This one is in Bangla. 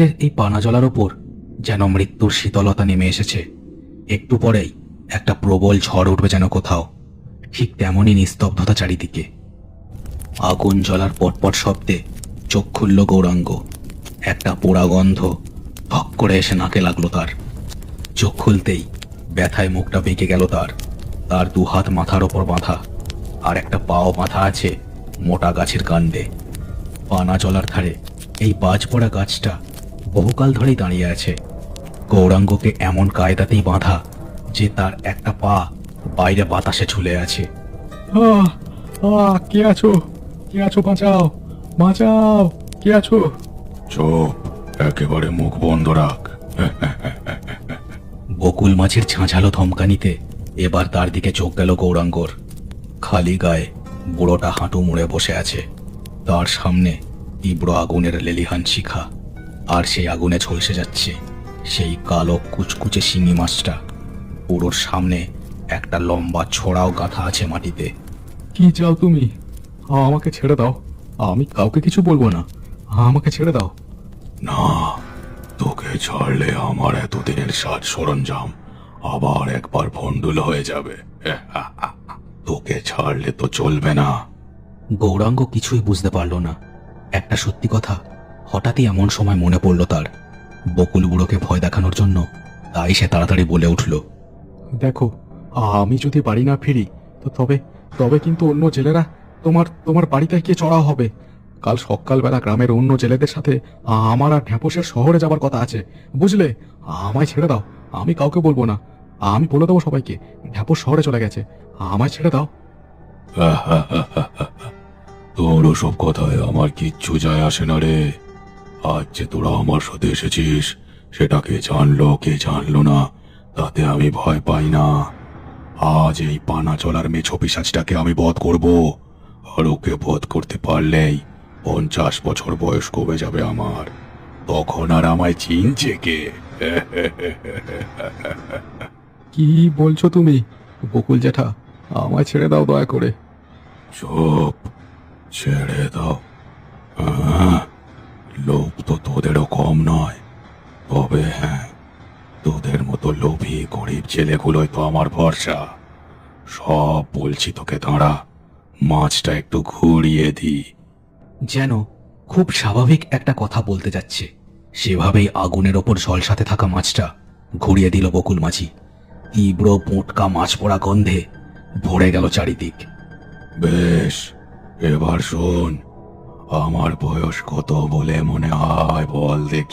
রাত্রের এই পানা জলার ওপর যেন মৃত্যুর শীতলতা নেমে এসেছে। একটু পরেই একটা প্রবল ঝড় উঠবে যেন কোথাও, ঠিক তেমনই নিস্তব্ধতা চারিদিকে। আগুন জ্বলার পটপট শব্দে চোখ খুলল গৌরাঙ্গ। একটা পোড়া গন্ধ ধক করে এসে নাকে লাগল তার। চোখ খুলতেই ব্যথায় মুখটা বেঁকে গেল তার। তার দু হাত মাথার ওপর বাঁধা, আর একটা পাও বাঁধা আছে মোটা গাছের কাণ্ডে। পানা জলার ধারে এই বাজ পড়া গাছটা বহুকাল ধরেই দাঁড়িয়ে আছে। গৌরাঙ্গকে এমন কায়দাতেই বাঁধা যে তার একটা পা বাইরে বাতাসে ঝুলে আছে। আহ আহ কে আছো? কে আছো? বাঁচাও বাঁচাও কে আছো? চুপ একেবারে মুখ বন্ধ রাখ। বকুল মাছের ঝাঁঝালো ধমকানিতে এবার তার দিকে চোখ গেল গৌরাঙ্গর। খালি গায়ে বুড়োটা হাঁটু মুড়ে বসে আছে। তার সামনে তীব্র আগুনের লেলিহান শিখা। আর সেই আগুনে ঝলসে যাচ্ছে সেই কালো কুচকুচে শিঙি মাছটা। পুরোর সামনে একটা লম্বা ছড়াও গাঁথা আছে মাটিতে। কি চাও তুমি? আমাকে ছেড়ে দাও। আমি কাউকে কিছু বলব না। আমাকে ছেড়ে দাও। না তোকে ছাড়লে আমার এতদিনের সাজ সরঞ্জাম আবার একবার ভণ্ডুল হয়ে যাবে। তোকে ছাড়লে তো চলবে না। গৌরাঙ্গ কিছুই বুঝতে পারল না। একটা সত্যি কথা হঠাৎই এমন সময় মনে পড়ল তার। বকুল বুড়োকে ভয় দেখানোর জন্য তাই সে তাড়াতাড়ি বলে উঠল দেখো আমি যদি বাড়ি না ফিরি তো তবে তবে কিন্তু অন্য জেলেরা তোমার তোমার বাড়িতে গিয়ে চড়া হবে। কাল সকালবেলা গ্রামের অন্য জেলেদের সাথে আমার আর ঢ্যাপসের শহরে যাবার কথা আছে। বুঝলে? আমায় ছেড়ে দাও আমি কাউকে বলব না। আমি বলে দেবো সবাইকে ঢ্যাপস শহরে চলে গেছে আমায় ছেড়ে দাও। তোর ওসব কথায় আমার কিচ্ছু যায় আসে না রে। আজ যে তোরা আমার সাথে এসেছিস সেটা কে জানলো কে জানলো না তাতে আমি ভয় পাই না। আজ এই পানা চলার মেছো পিসাজটাকে আমি বধ করব আর ওকে বধ করতে পারলেই পঞ্চাশ বছর বয়স কমে যাবে আমার। তখন আর আমায় চিনছে কে? কি বলছো তুমি বকুল জেঠা আমায় ছেড়ে দাও দয়া করে। চুপ ছেড়ে দাও আহ, লোভ তো তোদেরও কম নয়। তবে হ্যাঁ তোদের মতো লোভী গরিব ছেলেগুলোই তো আমার ভরসা। সব বলছি তোকে দাঁড়া। মাছটা একটু ঘুরিয়ে দি। যেন খুব স্বাভাবিক একটা কথা বলতে যাচ্ছে। সেভাবেই আগুনের ওপর ঝলসাতে থাকা মাছটা ঘুরিয়ে দিল বকুল মাঝি। তীব্র পোটকা মাছ পড়া গন্ধে ভরে গেল চারিদিক। বেশ এবার শোন। আমার বয়স কত বলে মনে হয় বল দেখি।